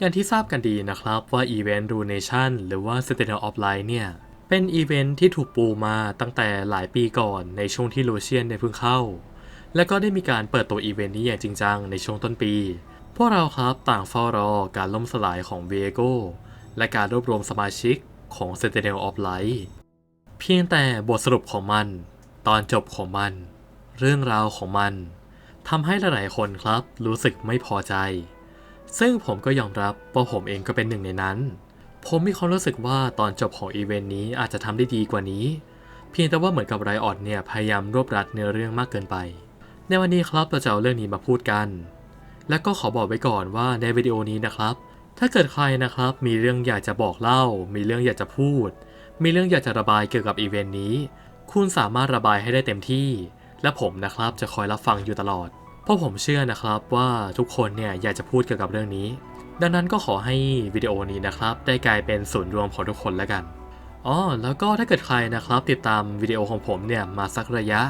อย่างที่ทราบกันดีนะครับว่าอีเวนต์ Runation หรือว่า Sentinel of Light เนี่ย เป็นอีเวนต์ที่ถูกปูมาตั้งแต่หลายปีก่อนในช่วงที่ลูเชียนได้เพิ่งเข้า และก็ได้มีการเปิดตัวอีเวนต์นี้อย่างจริงจังในช่วงต้นปี พวกเราครับต่างเฝ้ารอการล่มสลายของเวโกและการรวบรวมสมาชิกของ Sentinel of Light เพียงแต่บทสรุปของมัน ตอนจบของมัน เรื่องราวของมันทำให้หลายๆคนครับรู้สึกไม่พอใจ ซึ่งผมก็ยอมรับว่าผมเองก็เป็นหนึ่งในนั้น ผมมีความรู้สึกว่าตอนจบของอีเวนต์นี้อาจจะทำได้ดีกว่านี้ เพียงแต่ว่าเหมือนกับไรออดเนี่ยพยายามรวบรัดเนื้อเรื่องมากเกินไป ในวันนี้ครับเราจะเอาเรื่องนี้มาพูดกัน และก็ขอบอกไว้ก่อนว่าในวิดีโอนี้นะครับ ถ้าเกิดใครนะครับมีเรื่องอยากจะบอกเล่า มีเรื่องอยากจะพูด มีเรื่องอยากจะระบายเกี่ยวกับอีเวนต์นี้ คุณสามารถระบายให้ได้เต็มที่ และผมนะครับจะคอยรับฟังอยู่ตลอด เพราะผมเชื่อนะครับว่าทุกคนเนี่ยอยากจะพูดเกี่ยวกับเรื่องนี้ ดังนั้นก็ขอให้วิดีโอนี้นะครับ ได้กลายเป็นศูนย์รวมของทุกคนแล้วกันอ๋อแล้วก็ถ้าเกิดใครนะครับ ติดตามวิดีโอของผมเนี่ยมาสักระยะ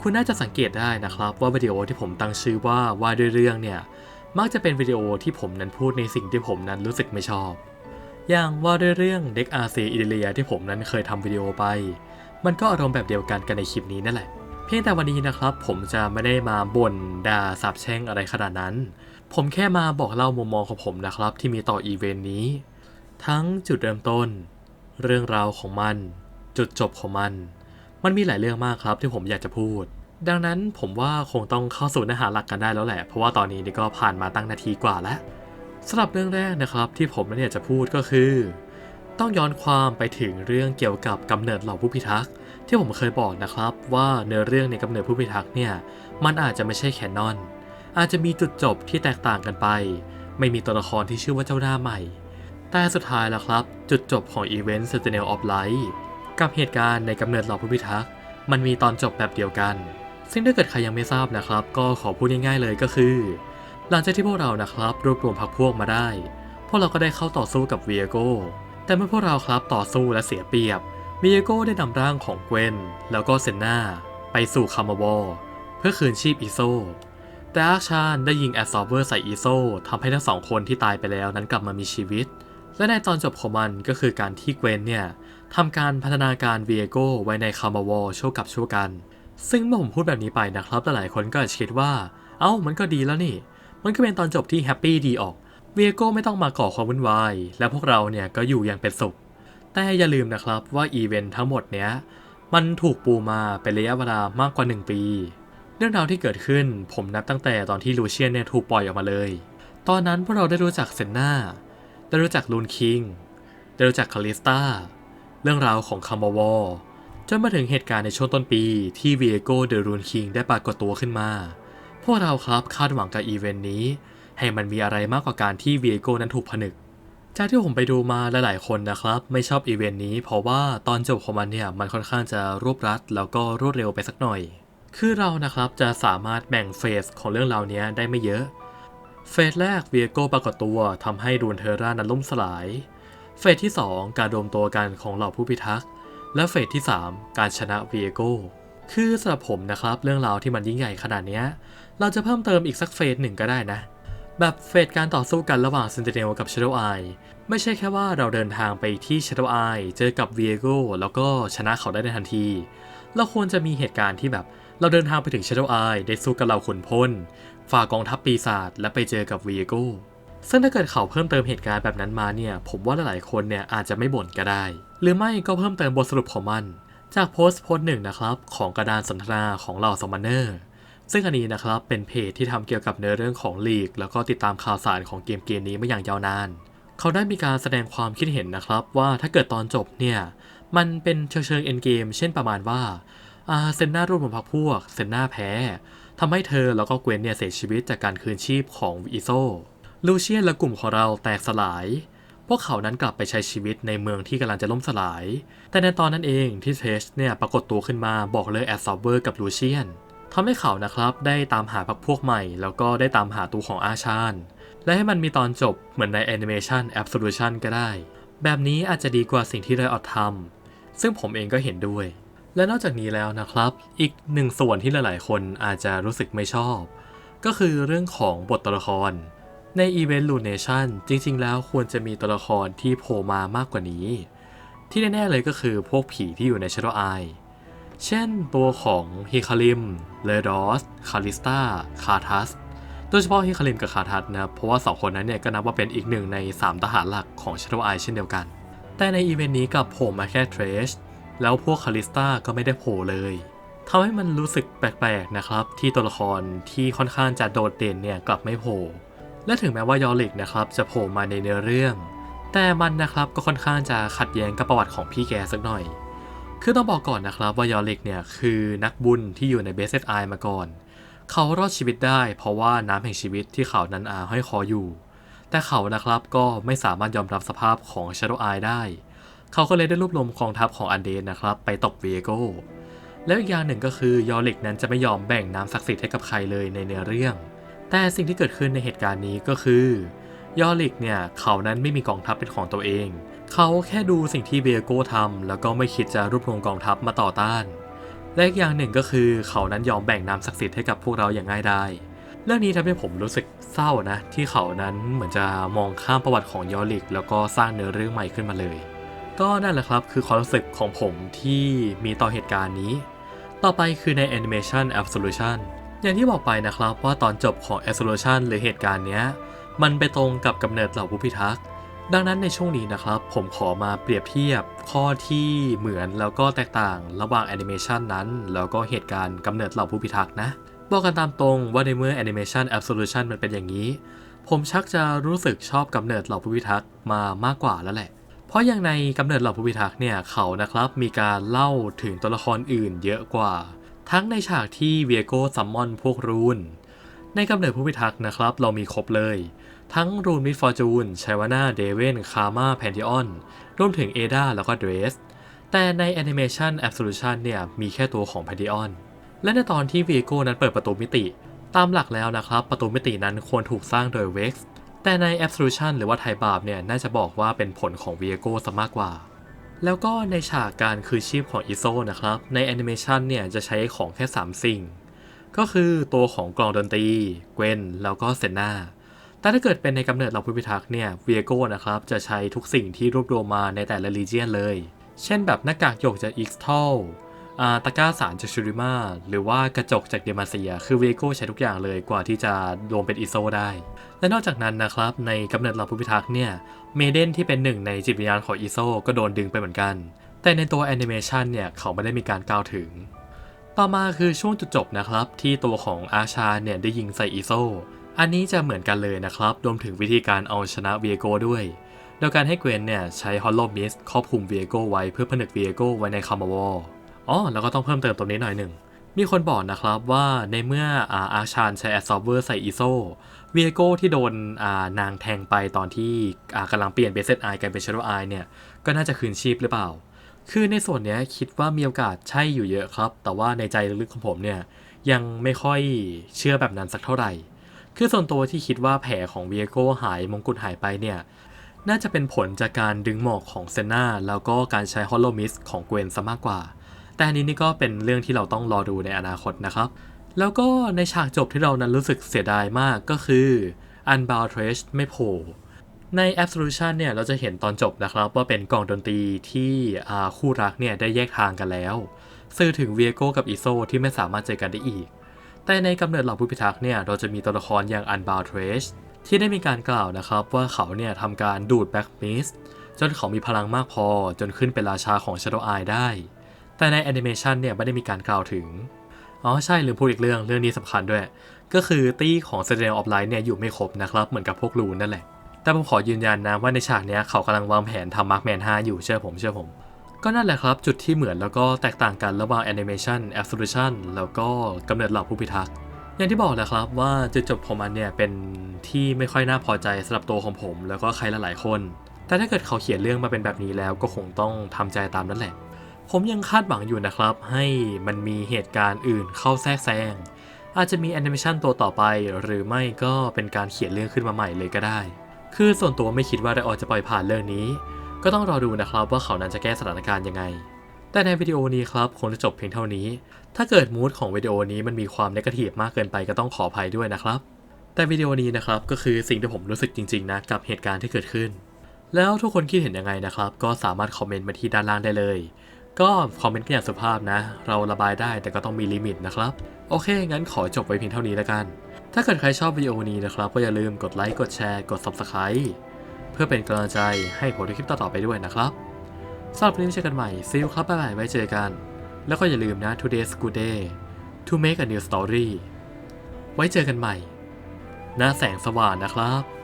คุณน่าจะสังเกตได้นะครับ ว่าวิดีโอที่ผมตั้งชื่อว่าว่าด้วยเรื่องเนี่ยมักจะเป็นวิดีโอที่ผมนั้นพูดในสิ่งที่ผมนั้นรู้สึกไม่ชอบ อย่างว่าด้วยเรื่องเด็กอาเซียอิเดเลียที่ผมนั้นเคยทำวิดีโอไป มันก็อารมณ์แบบเดียวกันกันในคลิปนี้นั่นแหละ เพียงแต่วันนี้นะครับ ผมจะไม่ได้มาบ่นด่าสาบแช่งอะไรขนาดนั้น ผมแค่มาบอกเล่ามุมมองของผมนะครับ ที่มีต่ออีเวนต์นี้ ทั้งจุดเริ่มต้น เรื่องราวของมัน จุดจบของมัน มันมีหลายเรื่องมากครับที่ผมอยากจะพูด ดังนั้นผมว่าคงต้องเข้าสู่เนื้อหาหลักกันได้แล้วแหละ เพราะว่าตอนนี้นี่ก็ผ่านมาตั้งนาทีกว่าแล้วสำหรับเรื่องแรกนะครับที่ผมนั้นอยจะพูดก็คือ ต้องย้อนความไปถึงเรื่องเกี่ยวกับกำเนิดเหล่าผู้พิทักษ์ ที่ผมเคยบอกนะครับว่าเนื้อเรื่องในกำเนิดผู้พิทักษ์เนี่ย มันอาจจะไม่ใช่แคนนอน อาจจะมีจุดจบที่แตกต่างกันไป ไม่มีตัวละครที่ชื่อว่าเจ้าหน้าใหม่ แต่สุดท้ายแล้วครับ จุดจบของอีเวนต์ Sentinel of Light กับเหตุการณ์ในกำเนิดเหล่าผู้พิทักษ์มันมีตอนจบแบบเดียวกัน ซึ่งถ้าเกิดใครยังไม่ทราบนะครับ ก็ขอพูดง่ายๆเลยก็คือ หลังจากที่พวกเรานะครับรวบรวมพรรคพวกมาได้ พวกเราก็ได้เข้าต่อสู้กับเวียโกแต่เมื่อพวกเราครับต่อสู้และเสียเปรียบ เวียโกได้นำร่างของเกวนแล้วก็เซนนาไปสู่คามาวอเพื่อคืนชีพอีโซ แต่อาร์ชานได้ยิงแอสซอร์เวอร์ใส่อีโซทำให้ทั้งสองคนที่ตายไปแล้วนั้นกลับมามีชีวิต และในตอนจบของมันก็คือการที่เกวนเนี่ยทำการพัฒนาการเวียโกไว้ในคามาวอชั่วกับชั่วกัน ซึ่งเมื่อผมพูดแบบนี้ไปนะครับหลายคนก็อาจจะคิดว่า เอ้ามันก็ดีแล้วนี่ มันก็เป็นตอนจบที่แฮปปี้ดีออกเวียโกไม่ต้องมาก่อความวุ่นวาย และพวกเราเนี่ยก็อยู่อย่างเป็นสุข แต่อย่าลืมนะครับว่าอีเวนต์ทั้งหมดเนี้ย มันถูกปูมาเป็นระยะเวลามากกว่า 1 ปี เรื่องราวที่เกิดขึ้นผมนับตั้งแต่ตอนที่ลูเชียนเนี่ยถูกปล่อยออกมาเลย ตอนนั้นพวกเราได้รู้จักเซนนาได้รู้จักลูนคิง ได้รู้จักคาลิสตาเรื่องราวของคาร์มวอลจนมาถึงเหตุการณ์ในช่วงต้นปีที่เวียโกเดอะรูนคิงได้ปรากฏตัวขึ้นมา พวกเราครับคาดหวังกับอีเวนต์นี้ ให้มันมีอะไรมากกว่าการที่เวียโกนั้นถูกผนึก จากที่ผมไปดูมาหลาย ๆ คนนะครับ ไม่ชอบอีเวนต์นี้ เพราะว่าตอนจบของมันเนี่ยมันค่อนข้างจะรวบรัด แล้วก็รวดเร็วไปสักหน่อย คือเรานะครับจะสามารถแบ่งเฟสของเรื่องราวนี้ได้ไม่เยอะ เฟสแรกเวียโกปรากฏตัวทำให้ดูนเทอร่านั้นล่มสลาย เฟสที่ 2 การรวมตัวกันของเหล่าผู้พิทักษ์ และเฟสที่ 3 การชนะเวียโกคือสำหรับผมนะครับเรื่องราวที่มันยิ่งใหญ่ขนาดนี้เราจะเพิ่มเติมอีกสักเฟสหนึ่งก็ได้นะ แบบเฟสการต่อสู้กันระหว่าง Sentinel กับ Shadow Eye ไม่ใช่แค่ว่าเราเดินทางไปที่ Shadow Eye เจอกับ Viego แล้วก็ชนะเขาได้ในทันที เราควรจะมีเหตุการณ์ที่แบบเราเดินทางไปถึง Shadow Eye ได้สู้กับเหล่าขุนพลฝ่ากองทัพปีศาจและไปเจอกับ Viego ซึ่งถ้าเกิดเขาเพิ่มเติมเหตุการณ์แบบนั้นมาเนี่ย ผมว่าหลายๆคนเนี่ยอาจจะไม่บ่นก็ได้ หรือไม่ก็เพิ่มเติมบทสรุปของมัน จากโพสต์โพสต์หนึ่งนะครับ ของกระดานสนทนาของเหล่าสม m นเนอร์ ซึ่งอันนี้นะครับเป็นเพจที่ทำเกี่ยวกับเนื้อเรื่องของลีก แล้วก็ติดตามข่าวสารของเกมเกมนี้มาอย่างยาวนาน เขาได้มีการแสดงความคิดเห็นนะครับ ว่าถ้าเกิดตอนจบเนี่ยมันเป็นเชิงเชิงเอ็นเกมเช่นประมาณว่าอาเซนนาร่วมกับพรรคพวกเซนนาแพ้ทำให้เธอแล้วก็เกวนเนี่ยเสียชีวิตจากการคืนชีพของอีโซลูเชียนและกลุ่มของเราแตกสลาย พวกเขานั้นกลับไปใช้ชีวิตในเมืองที่กำลังจะล่มสลาย แต่ในตอนนั้นเองที่เทสเนี่ยปรากฏตัวขึ้นมาบอกเลยแอดซอเบอร์กับลูเชียน ทำให้เขานะครับได้ตามหาพรรคพวกใหม่ แล้วก็ได้ตามหาตัวของอาชานและให้มันมีตอนจบเหมือนในแอนิเมชัน Absolution ก็ได้ แบบนี้อาจจะดีกว่าสิ่งที่ไรออดทำซึ่งผมเองก็เห็นด้วย และนอกจากนี้แล้วนะครับ อีกหนึ่งส่วนที่หลาย ๆ คนอาจจะรู้สึกไม่ชอบ ก็คือเรื่องของบทตัวละคร ในในอีเวนต์ลูเนชันจริง ๆ แล้วควรจะมีตัวละครที่โผล่มามากกว่านี้ ที่แน่ ๆ เลยก็คือพวกผีที่อยู่ใน Shadow Eye เช่นตัวของฮิคาริม เลดอส คาลิสตาคาทัส โดยเฉพาะฮิคาริมกับคาทัสนะเพราะว่า 2 คนนั้นเนี่ยก็นับว่าเป็นอีกหนึ่งใน 3 ทหารหลักของ Shadow Eye เช่นเดียวกัน แต่ในอีเวนต์นี้กลับโผล่มาแค่เทรช แล้วพวกคาลิสตาก็ไม่ได้โผล่เลยทำให้มันรู้สึกแปลกๆนะครับ ที่ตัวละครที่ค่อนข้างจะโดดเด่นเนี่ยกลับไม่โผล่ และถึงแม้ว่ายอริกนะครับจะโผล่มาในเนื้อเรื่อง แต่มันนะครับก็ค่อนข้างจะขัดแย้งกับประวัติของพี่แกสักหน่อย คือต้องบอกก่อนนะครับว่ายอริกเนี่ยคือนักบุญที่อยู่ในเบสเซตไอมาก่อน เขารอดชีวิตได้ เพราะว่าน้ำแห่งชีวิตที่เขานั้นอาห้อยคออยู่ แต่เขานะครับก็ไม่สามารถยอมรับสภาพของ Shadow Eye ได้ เขาก็เลยได้รวบรวมกองทัพของอันเดนนะครับไปตบเวโกแล้วอีกอย่างหนึ่งก็คือยอริกนั้นจะไม่ยอมแบ่งน้ำศักดิ์สิทธิ์ให้กับใครเลยในเนื้อเรื่อง แต่สิ่งที่เกิดขึ้นในเหตุการณ์นี้ก็คือ ยอริกเนี่ยเขานั้นไม่มีกองทัพเป็นของตัวเอง เขาแค่ดูสิ่งที่เวโก้ทำแล้วก็ไม่คิดจะรวบรวมกองทัพมาต่อต้าน และอีกอย่างหนึ่งก็คือเขานั้นยอมแบ่งน้ำศักดิ์สิทธิ์ให้กับพวกเราอย่างง่ายดายเรื่องนี้ทำให้ผมรู้สึกเศร้านะ ที่เขานั้นเหมือนจะมองข้ามประวัติของยอริก แล้วก็สร้างเนื้อเรื่องใหม่ขึ้นมาเลย ก็นั่นแหละครับคือความรู้สึกของผมที่มีต่อเหตุการณ์นี้ ต่อไปคือใน Animation Absolution อย่างที่บอกไปนะครับว่าตอนจบของ Absolution หรือเหตุการณ์เนี้ย มันไปตรงกับกำเนิดเหล่าผู้พิทักษ์ ดังนั้นในช่วงนี้นะครับ ผมขอมาเปรียบเทียบข้อที่เหมือนแล้วก็แตกต่างระหว่างแอนิเมชันนั้น แล้วก็เหตุการณ์กำเนิดเหล่าผู้พิทักษ์นะบอกกันตามตรงว่าในเมื่อ Animation Absolution มันเป็นอย่างนี้ ผมชักจะรู้สึกชอบกำเนิดเหล่าผู้พิทักษ์มามากกว่าแล้วแหละ เพราะอย่างในกำเนิดเหล่าผู้พิทักษ์เนี่ยเขานะครับมีการเล่าถึงตัวละครอื่นเยอะกว่า ทั้งในฉากที่เวียโก้ซัมมอนพวกรูนในกำเนิดผู้พิทักษ์นะครับ เรามีครบเลย ทั้งรูนมิดฟอร์จูนชัยวาน่าเดเวนคาร์มาแพนทิออนรวมถึงเอดาแล้วก็เดรส แต่ในแอนิเมชัน Absolution เนี่ยมีแค่ตัวของแพนทิออน และในตอนที่วีโก้นั้นเปิดประตูมิติ ตามหลักแล้วนะครับ ประตูมิตินั้นควรถูกสร้างโดยเว็กซ์แต่ใน Absolution หรือว่าไทบาบเนี่ยน่าจะบอกว่าเป็นผลของวีโก้ซะมากกว่า แล้วก็ในฉากการคืนชีพของอิโซนะครับในแอนิเมชันเนี่ยจะใช้ของแค่ 3 สิ่ง ก็คือตัวของกลองดนตรี เกวนแล้วก็เซนนา แต่ถ้าเกิดเป็นในกำเนิดเหล่าผู้พิทักษ์เนี่ยเวียโก้นะครับจะใช้ทุกสิ่งที่รวบรวมมาในแต่ละรีเจียนเลย เช่นแบบหน้ากากหยกจากอิกซ์ทัลตะกร้าสารจากชูริมาหรือว่ากระจกจากเดมาเซีย คือเวโก้ใช้ทุกอย่างเลยกว่าที่จะรวมเป็นอิโซได้ และนอกจากนั้นนะครับ ในกำเนิดเหล่าผู้พิทักษ์เนี่ยเมเดนที่เป็นหนึ่งในจิตวิญญาณของอิโซก็โดนดึงไปเหมือนกัน แต่ในตัวแอนิเมชันเนี่ยเขาไม่ได้มีการกล่าวถึง ต่อมาคือช่วงจุดจบนะครับ ที่ตัวของอาชาเนี่ยได้ยิงใส่อิโซ อันนี้จะเหมือนกันเลยนะครับ รวมถึงวิธีการเอาชนะเวียโก้ด้วย โดยการให้เกวนเนี่ยใช้ฮอลโลมิสครอบคลุมเวียโก้ไว้เพื่อผนึกเวียโก้ไว้ในคาร์มาวอลอ๋อแล้วก็ต้องเพิ่มเติมตรงนี้หน่อยหนึ่ง มีคนบอกนะครับว่าในเมื่ออาอาชานใช้แอสซอฟเวอร์ใส่อิโซเวียโก้ที่โดนอานางแทงไปตอนที่อากำลังเปลี่ยนเบสเซตไอกลายเป็นชาร์โดไอเนี่ยก็น่าจะคืนชีพหรือเปล่า คือในส่วนนี้คิดว่ามีโอกาสใช่อยู่เยอะครับ แต่ว่าในใจลึกๆของผมเนี่ยยังไม่ค่อยเชื่อแบบนั้นสักเท่าไหร่ คือส่วนตัวที่คิดว่าแผลของเวียโก้หายมงกุฎหายไปเนี่ย น่าจะเป็นผลจากการดึงหมอกของเซน่าแล้วก็การใช้ฮอลโลมิสของเกวนซะมากกว่า แต่อันนี้นี่ก็เป็นเรื่องที่เราต้องรอดูในอนาคตนะครับ แล้วก็ในฉากจบที่เรานั้นรู้สึกเสียดายมากก็คือ Unbound Trash ไม่โผล่ใน Absolution เนี่ยเราจะเห็นตอนจบนะครับว่าเป็นกล่องดนตรีที่คู่รักเนี่ยได้แยกทางกันแล้ว สื่อถึงเวียโก้กับอิโซที่ไม่สามารถเจอกันได้อีก แต่ในกำเนิดเหล่าผู้พิทักษ์เนี่ยเราจะมีตัวละครอย่าง Unbound Trash ที่ได้มีการกล่าวนะครับว่าเขาเนี่ยทำการดูดแบ็กมิสจนเขามีพลังมากพอจนขึ้นเป็นราชาของ Shadow Eye ได้ แต่ในแอนิเมชันเนี่ยไม่ได้มีการกล่าวถึง อ๋อใช่ลืมพูดอีกเรื่องเรื่องนี้สำคัญด้วย ก็คือตี้ของ s e n t i n e l of Light เนี่ยอยู่ไม่ครบนะครับ เหมือนกับพวกรูนนั่นแหละ แต่ผมขอยืนยันนะว่าในฉากเนี้ยเขากำลังวางแผนทำมาร์คแมน5อยู่เชื่อผมเชื่อผม ก็นั่นแหละครับ จุดที่เหมือนแล้วก็แตกต่างกันระหว่าง Animation Absolution แล้วก็กำเนิดเหล่าผู้พิทักษ์อย่างที่บอกแหละครับว่าจุดจบของมันเนี่ยเป็นที่ไม่ค่อยน่าพอใจสำหรับตัวของผม แล้วก็ใครหลายๆคน แต่ถ้าเกิดเขาเขียนเรื่องมาเป็นแบบนี้แล้วก็คงต้องทำใจตามนั่นแหละ ผมยังคาดหวังอยู่นะครับ ให้มันมีเหตุการณ์อื่นเข้าแทรกแซงอาจจะมีแอนิเมชันตัวต่อไป หรือไม่ก็เป็นการเขียนเรื่องขึ้นมาใหม่เลยก็ได้ คือส่วนตัวไม่คิดว่าไดออจะปล่อยผ่านเรื่องนี้ ก็ต้องรอดูนะครับว่าเขานั้นจะแก้สถานการณ์ยังไง แต่ในวิดีโอนี้ครับคงจะจบเพียงเท่านี้ ถ้าเกิดมูดของวิดีโอนี้มันมีความนกาทีฟมากเกินไปก็ต้องขออภัยด้วยนะครับ แต่วิดีโอนี้นะครับก็คือสิ่งที่ผมรู้สึกจริงๆนะกับเหตุการณ์ที่เกิดขึ้น แล้วทุกคนคิดเห็นยังไงนะครับ ก็สามารถคอมเมนต์มาที่ด้านล่างได้เลย ก็คอมเมนต์กันอย่างสุภาพนะ เราระบายได้แต่ก็ต้องมีลิมิตนะครับ โอเค งั้นขอจบไว้เพียงเท่านี้แล้วกัน ถ้าเกิดใครชอบวิดีโอนี้นะครับก็อย่าลืมกดไลค์กดแชร์กด Subscribe พื่อเป็นกำลังใจให้ผมในคลิปต่อๆไปด้วยนะครับสำหรับวันนี้เจอกันใหม่ซีลครับบ๊ายบายไว้เจอกัน แล้วก็อย่าลืมนะ today's good day to make a new story ไว้เจอกันใหม่ หน้าแสงสว่างนะครับ